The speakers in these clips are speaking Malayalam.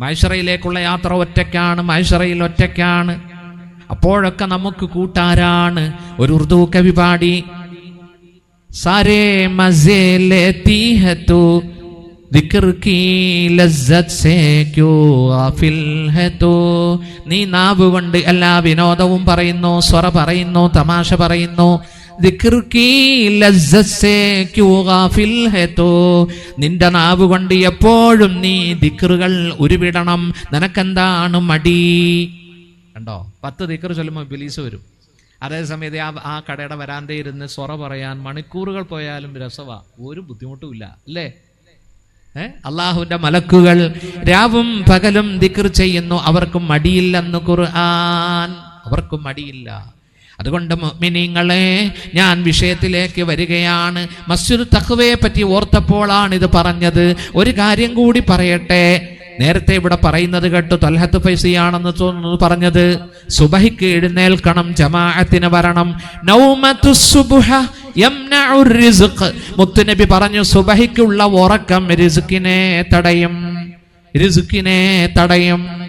മൈഷറയിലേക്കുള്ള യാത്ര ഒറ്റയ്ക്കാണ് മൈഷറയിൽ ഒറ്റയ്ക്കാണ്. അപ്പോഴൊക്കെ നമുക്ക് കൂട്ടാരാണ്. ഒരു ഉറുദു കവി പാടി ഹെ കീ ലസ്സത് സേ ക്യോ നീ നാവ് കൊണ്ട് എല്ലാ വിനോദവും പറയുന്നു സ്വറ പറയുന്നു തമാശ പറയുന്നു. ദിക്ർ കീ ലസ്സത്ത് സേ ക്യോ ഗാഫിൽ ഹെ തൂ നിന്റെ നാവ് കൊണ്ട് എപ്പോഴും നീ ദിക്റുകൾ ഉരുവിടണം. നിനക്കെന്താണ് മടി? കണ്ടോ? പത്ത് ദിക്കർ ചൊല്ലുമ്പോൾ ബിലീസ് വരും. അതേസമയത്ത് ആ ആ കടയുടെ വരാന്തയിരുന്ന് സ്വറ പറയാൻ മണിക്കൂറുകൾ പോയാലും രസവാ. ഒരു ബുദ്ധിമുട്ടുമില്ല അല്ലേ? അള്ളാഹുവിന്റെ മലക്കുകൾ രാവും പകലും ദിക്ർ ചെയ്യുന്നു. അവർക്കും മടിയില്ലെന്ന് ഖുർആൻ. അവർക്കും മടിയില്ല. അതുകൊണ്ട് മിനിങ്ങളെ ഞാൻ വിഷയത്തിലേക്ക് വരികയാണ്. മസ്ജിദ് തഖ്വയെ പറ്റി ഓർത്തപ്പോഴാണ് ഇത് പറഞ്ഞത്. ഒരു കാര്യം കൂടി പറയട്ടെ. നേരത്തെ ഇവിടെ പറയുന്നത് കേട്ടു തൊലഹത്ത് ഫൈസിയാണെന്ന് തോന്നുന്നു പറഞ്ഞത്. സുബഹിക്ക് എഴുന്നേൽക്കണം ജമാഅത്തിന് വരണം. നൗമത്തു മുത്തുനബി പറഞ്ഞു സുബഹിക്കുള്ള ഉറക്കം റിസുക്കിനെ തടയും. റിസുക്കിനെ തടയും.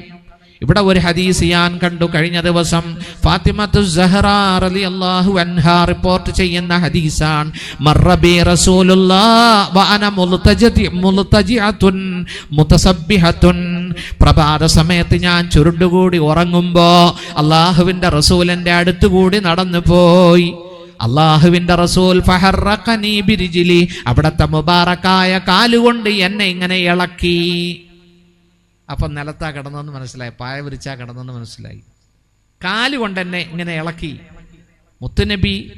ഇവിടെ ഒരു ഹദീസ് ഞാൻ കണ്ടു കഴിഞ്ഞ ദിവസം. ഫാത്തിമത്തു അലി റളിയല്ലാഹു അൻഹ റിപ്പോർട്ട് ചെയ്യുന്ന ഹദീസാണ്. മറബി പ്രഭാത സമയത്ത് ഞാൻ ചുരുണ്ടുകൂടി ഉറങ്ങുമ്പോ അള്ളാഹുവിന്റെ റസൂലിന്റെ അടുത്തുകൂടി നടന്നു പോയി അള്ളാഹുവിന്റെ റസൂൽ ഫഹറഖനി ബിരിജിലി അവിടത്തെ മുബാറക്കായ കാലുകൊണ്ട് എന്നെ ഇങ്ങനെ ഇളക്കി. അപ്പം നിലത്താ കിടന്നെന്ന് മനസ്സിലായി. പായ വിരിച്ചാ കിടന്നെന്ന് മനസ്സിലായി. കാൽ കൊണ്ട് എന്നെ ഇങ്ങനെ ഇളക്കി. മുത്തുനബി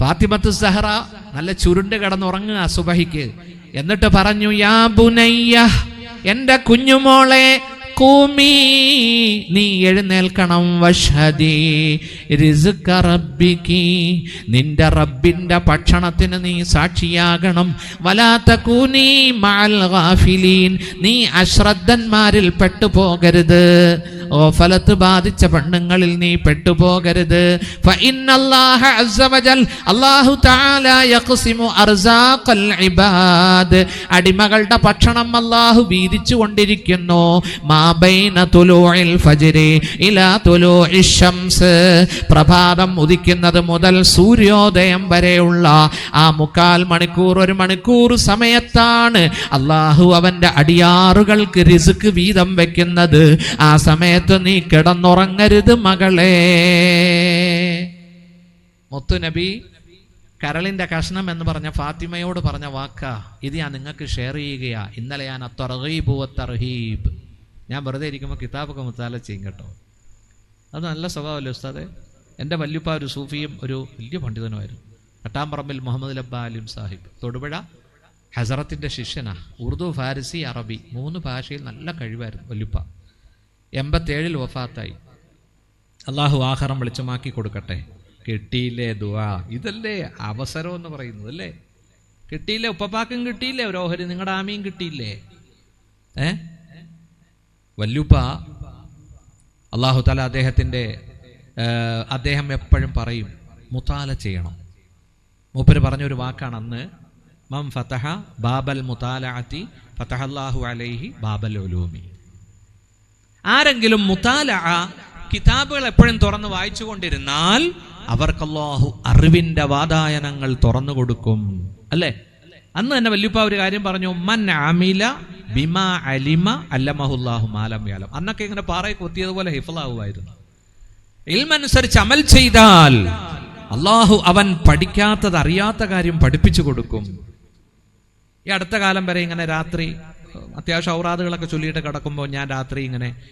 ഫാത്തിമത്ത് സഹറ നല്ല ചുരുണ്ട് കിടന്നുറങ്ങുക സുബഹിക്ക്. എന്നിട്ട് പറഞ്ഞു യാ ബുനയ്യ എന്റെ കുഞ്ഞുമോളെ കൂമി നീ എഴുന്നേൽക്കണം വഷതി നിന്റെ റബ്ബിന്റെ ഭക്ഷണത്തിന് നീ സാക്ഷിയാകണം. വലാത്ത കൂനി നീ അശ്രദ്ധന്മാരിൽ പെട്ടുപോകരുത്. ഓ ഫലത്ത് ബാധിച്ച പെണ്ണുങ്ങളിൽ നീ പെട്ടുപോകരുത്. അടിമകളുടെ ഭക്ഷണം അള്ളാഹു വീതിച്ചു കൊണ്ടിരിക്കുന്നു. പ്രഭാതം ഉദിക്കുന്നത് മുതൽ സൂര്യോദയം വരെയുള്ള ആ മുക്കാൽ മണിക്കൂർ ഒരു മണിക്കൂർ സമയത്താണ് അള്ളാഹു അവന്റെ അടിയാറുകൾക്ക് റിസുക്ക് വീതം വെക്കുന്നത്. ആ സമയത്ത് നീ കിടന്നുറങ്ങരുത് മകളെ. മുത്തുനബി കരളിന്റെ കഷ്ണം എന്ന് പറഞ്ഞ ഫാത്തിമയോട് പറഞ്ഞ വാക്ക ഇത് ഞാൻ നിങ്ങൾക്ക് ഷെയർ ചെയ്യുകയാ. ഇന്നലെ ഞാൻ അത്തറഹീബ് ഞാൻ വെറുതെ ഇരിക്കുമ്പോൾ കിതാബൊക്കെ മുത്താല ചെയ്യും കേട്ടോ. അത് നല്ല സ്വഭാവമല്ലേ ഉസ്താദെ? എന്റെ വല്യുപ്പ ഒരു സൂഫിയും ഒരു വലിയ പണ്ഡിതനുമായിരുന്നു. കട്ടാമ്പറമ്പിൽ മുഹമ്മദ് ലബ്ബ അലിം സാഹിബ്. തൊടുപുഴ ഹസറത്തിന്റെ ശിഷ്യനാ. ഉറുദു ഫാരിസി അറബി. മൂന്ന് ഭാഷയിൽ നല്ല കഴിവായിരുന്നു വല്യുപ്പ. എൺപത്തേഴിൽ വഫാത്തായി. അള്ളാഹു ആഹാരം വെളിച്ചമാക്കി കൊടുക്കട്ടെ. കിട്ടിയില്ലേ ദുവാ ഇതല്ലേ അവസരം എന്ന് പറയുന്നത് അല്ലേ? കിട്ടിയില്ലേ? ഉപ്പപ്പാക്കും കിട്ടിയില്ലേ? ഓഹരി നിങ്ങളുടെ ആമയും കിട്ടിയില്ലേ? ഏ? വല്ലുപ്പ അള്ളാഹു താല അദ്ദേഹത്തിന്റെ അദ്ദേഹം എപ്പോഴും പറയും മുത്താല ചെയ്യണം. മൂപ്പര് പറഞ്ഞൊരു വാക്കാണ് അന്ന് മം ഫതഹ ബാബൽ മുത്താലാത്തി അള്ളാഹു അലൈഹി ബാബൽ ഒലൂമി ആരെങ്കിലും മുത്താല കിതാബുകൾ എപ്പോഴും തുറന്ന് വായിച്ചു കൊണ്ടിരുന്നാൽ അവർക്കല്ലാഹു അറിവിന്റെ വാതായനങ്ങൾ തുറന്നു കൊടുക്കും. അല്ലേ? അന്ന് തന്നെ വല്യുപ്പ ഒരു കാര്യം പറഞ്ഞു മൻ അമില ബിമ അലിമ അല്ലമഹുല്ലാഹു മാലം യാലം. അന്നൊക്കെ ഇങ്ങനെ പാറയെ കൊത്തിയതുപോലെ ഹിഫലാവുമായിരുന്നു ഇൽമനുസരിച്ച് അമൽ ചെയ്താൽ അള്ളാഹു അവൻ പഠിക്കാത്തത് അറിയാത്ത കാര്യം പഠിപ്പിച്ചു കൊടുക്കും. ഈ അടുത്ത കാലം വരെ ഇങ്ങനെ രാത്രി അത്യാവശ്യം ഔറാദുകളൊക്കെ ചൊല്ലിയിട്ട് കിടക്കുമ്പോൾ ഞാൻ രാത്രി ഇങ്ങനെ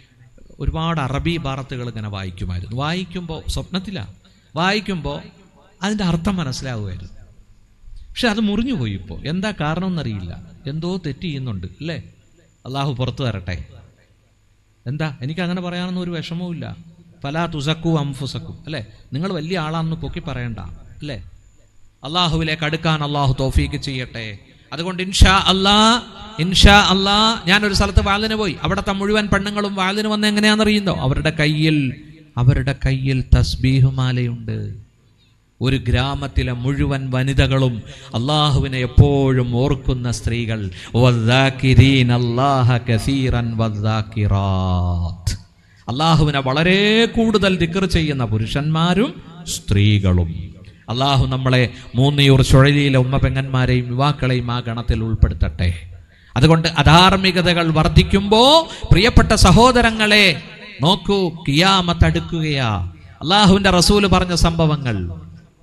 ഒരുപാട് അറബി ഭാരത്തുകൾ ഇങ്ങനെ വായിക്കുമായിരുന്നു. വായിക്കുമ്പോൾ സ്വപ്നത്തിലാണ് വായിക്കുമ്പോൾ അതിന്റെ അർത്ഥം മനസ്സിലാവുമായിരുന്നു. പക്ഷെ അത് മുറിഞ്ഞു പോയി ഇപ്പോൾ എന്താ കാരണം എന്നറിയില്ല എന്തോ തെറ്റ് ചെയ്യുന്നുണ്ട് അല്ലേ? അള്ളാഹു പുറത്തു തരട്ടെ. എന്താ? എനിക്ക് അങ്ങനെ പറയാനൊന്നും ഒരു വിഷമവുമില്ല പല തുസക്കു അംഫുസക്കു അല്ലേ? നിങ്ങൾ വലിയ ആളാണെന്ന് പൊക്കി പറയണ്ട അല്ലേ? അള്ളാഹുവിലേക്ക് അടുക്കാൻ അള്ളാഹു തോഫീക്ക് ചെയ്യട്ടെ. അതുകൊണ്ട് ഇൻഷാ അല്ലാ ഇൻഷാ അല്ലാ ഞാനൊരു സ്ഥലത്ത് വാലിന് പോയി. അവിടുത്തെ മുഴുവൻ പെണ്ണുങ്ങളും വാലിന് വന്ന് എങ്ങനെയാണെന്നറിയുന്നോ? അവരുടെ കയ്യിൽ അവരുടെ കയ്യിൽ തസ്ബീഹുമാലയുണ്ട് ഒരു ഗ്രാമത്തിലെ മുഴുവൻ വനിതകളും അള്ളാഹുവിനെ എപ്പോഴും ഓർക്കുന്ന സ്ത്രീകൾ. അള്ളാഹുവിനെ വളരെ കൂടുതൽ ദിക്കർ ചെയ്യുന്ന പുരുഷന്മാരും സ്ത്രീകളും. അള്ളാഹു നമ്മളെ മൂന്നിയൂർ ചുഴലിയിലെ ഉമ്മ പെങ്ങന്മാരെയും യുവാക്കളെയും ആ ഗണത്തിൽ ഉൾപ്പെടുത്തട്ടെ. അതുകൊണ്ട് അധാർമികതകൾ വർദ്ധിക്കുമ്പോൾ പ്രിയപ്പെട്ട സഹോദരങ്ങളെ നോക്കൂ കിയാമത്തടുക്കുകയാ അള്ളാഹുവിന്റെ റസൂൽ പറഞ്ഞ സംഭവങ്ങൾ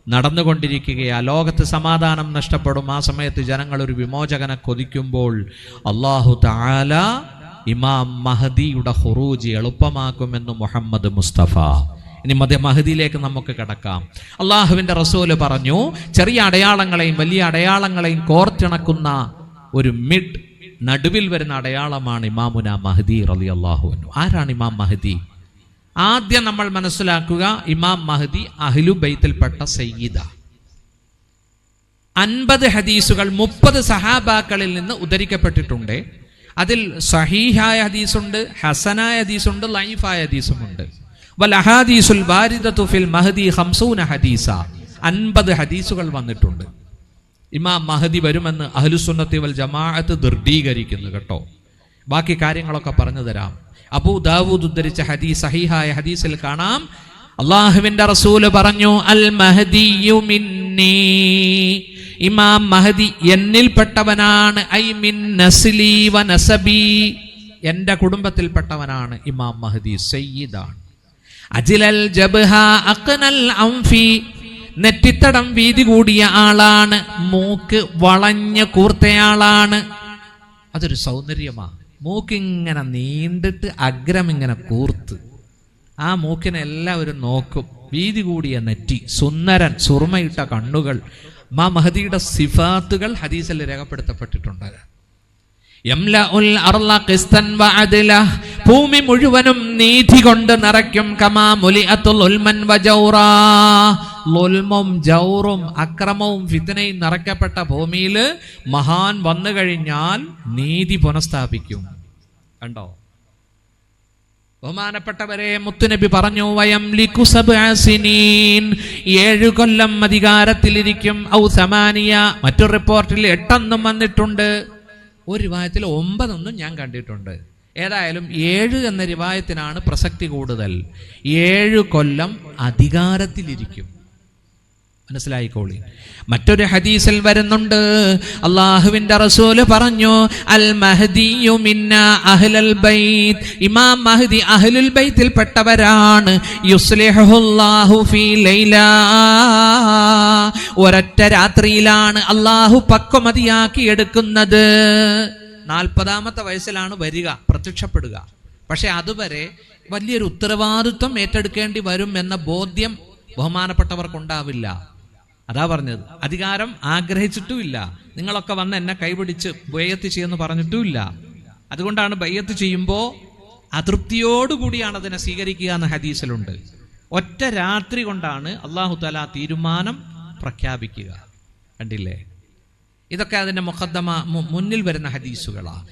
നടന്നുകൊണ്ടിരിക്കുകയാ. ലോകത്ത് സമാധാനം നഷ്ടപ്പെടും. ആ സമയത്ത് ജനങ്ങൾ ഒരു വിമോചകനെ കൊതിക്കുമ്പോൾ അള്ളാഹു താല ഇമാം മഹദിയുടെ ഹുറൂജി എളുപ്പമാക്കുമെന്ന് മുഹമ്മദ് മുസ്തഫ. ഇനി മധ്യ മഹദിയിലേക്ക് നമുക്ക് കിടക്കാം. അള്ളാഹുവിന്റെ റസൂൽ പറഞ്ഞു ചെറിയ അടയാളങ്ങളെയും വലിയ അടയാളങ്ങളെയും കോർത്തിണക്കുന്ന ഒരു മിഡ് നടുവിൽ വരുന്ന അടയാളമാണ് ഇമാമുന മഹദി റലി അള്ളാഹുവിനു ആരാണ് ഇമാം മഹദി? ആദ്യം നമ്മൾ മനസ്സിലാക്കുക ഇമാം മഹദി അഹ്ലു ബൈത്തിൽപ്പെട്ട സയ്യിദ. അൻപത് ഹദീസുകൾ മുപ്പത് സഹാബാക്കളിൽ നിന്ന് ഉദ്ധരിക്കപ്പെട്ടിട്ടുണ്ട്. അതിൽ സഹീഹായ ഹദീസുണ്ട് ഹസനായ ഹദീസുണ്ട് ലൈഫായ ഹദീസുമുണ്ട്. വൽ ഫിൽ മഹദി ഹംസൂന ഹദീസ. അൻപത് ഹദീസുകൾ വന്നിട്ടുണ്ട്. ഇമാം മഹദി വരുമെന്ന് അഹ്ലുസുന്നത്തി വൽ ജമാഅത്ത് ദൃഢീകരിക്കുന്നു കേട്ടോ. ബാക്കി കാര്യങ്ങളൊക്കെ പറഞ്ഞു തരാം. അബൂ ദാവൂദ് ഉദ്ധരിച്ച ഹദീസ് സഹീഹായ ഹദീസിൽ കാണാം. അള്ളാഹുവിന്റെ റസൂൽ പറഞ്ഞു അൽ മഹദിയു മിന്നി. ഇമാം മഹദി എന്നിൽപ്പെട്ടവനാണ്. ഐ മിൻ നസ്ലി വ നസബി. എന്റെ കുടുംബത്തിൽപ്പെട്ടവനാണ് ഇമാം മഹദി സയ്യിദാണ്. അജിലൽ ജബ്ഹ അഖ്നൽ അംഫി. നെറ്റിത്തടം വീതി കൂടിയ ആളാണ്. മൂക്ക് വളഞ്ഞ കൂർത്തയാളാണ്. അതൊരു സൗന്ദര്യമാണ് മൂക്കിങ്ങനെ നീണ്ടിട്ട് അഗ്രം ഇങ്ങനെ കൂർത്ത്. ആ മൂക്കിനെ എല്ലാവരും നോക്കും. വീതി കൂടിയ നെറ്റി സുന്ദരൻ സുറുമയിട്ട കണ്ണുകൾ. മാ മഹദിയുടെ സിഫാത്തുകൾ ഹദീസിൽ രേഖപ്പെടുത്തപ്പെട്ടിട്ടുണ്ട്. ഭൂമി മുഴുവനും നീതി കൊണ്ട് നിറയ്ക്കും കമാ മുലിഅത്തുൽ ഉൽമൻ വജൗറാ ലുൽമും ജൗറും അക്രമവും ഫിത്തനയും നിറയ്ക്കപ്പെട്ട ഭൂമിയിൽ മഹാൻ വന്നു കഴിഞ്ഞാൽ നീതി പുനഃസ്ഥാപിക്കും. കണ്ടോ? ബഹുമാനപ്പെട്ടവരെ മുത്തുനബി പറഞ്ഞു വയം ലിക്കുസബിനീൻ ഏഴു കൊല്ലം അധികാരത്തിലിരിക്കും. ഔ സമാനിയ. മറ്റൊരു റിപ്പോർട്ടിൽ എട്ടെന്നും വന്നിട്ടുണ്ട്. ഒരു വായത്തിൽ ഒമ്പതെന്നും ഞാൻ കണ്ടിട്ടുണ്ട്. ഏതായാലും ഏഴ് എന്ന രൂപായത്തിനാണ് പ്രസക്തി കൂടുതൽ. ഏഴ് കൊല്ലം അധികാരത്തിലിരിക്കും. മനസ്സിലായിക്കോളി. മറ്റൊരു ഹദീസിൽ വരുന്നുണ്ട്. അള്ളാഹുവിന്റെ റസൂൽ പറഞ്ഞു അൽ മഹദിയു മിന്ന അഹ്ലൽ ബൈത്ത്. ഇമാം മഹദി അഹ്ലുൽ ബൈത്തിൽ പെട്ടവരാണ് യുസ്ലിഹുല്ലാഹു ഫീ ലൈല. ഒരൊറ്റ രാത്രിയിലാണ് അള്ളാഹു പക്വമതിയാക്കി എടുക്കുന്നത് നാൽപ്പതാമത്തെ വയസ്സിലാണ് വരിക. പ്രത്യക്ഷപ്പെടുക. പക്ഷെ അതുവരെ വലിയൊരു ഉത്തരവാദിത്വം ഏറ്റെടുക്കേണ്ടി വരും എന്ന ബോധ്യം ബഹുമാനപ്പെട്ടവർക്കുണ്ടാവില്ല. അതാ പറഞ്ഞത്. അധികാരം ആഗ്രഹിച്ചിട്ടുമില്ല. നിങ്ങളൊക്കെ വന്ന് എന്നെ കൈപിടിച്ച് ബയ്യത്ത് ചെയ്യുമെന്ന് പറഞ്ഞിട്ടുമില്ല. അതുകൊണ്ടാണ് ബയ്യത്ത് ചെയ്യുമ്പോൾ അതൃപ്തിയോടുകൂടിയാണ് അതിനെ സ്വീകരിക്കുക എന്ന ഹദീസിലുണ്ട്. ഒറ്റ രാത്രി കൊണ്ടാണ് അള്ളാഹു തല തീരുമാനം പ്രഖ്യാപിക്കുക. കണ്ടില്ലേ? ഇതൊക്കെ അതിന്റെ മുഖദ്ദമ മുന്നിൽ വരുന്ന ഹദീസുകളാണ്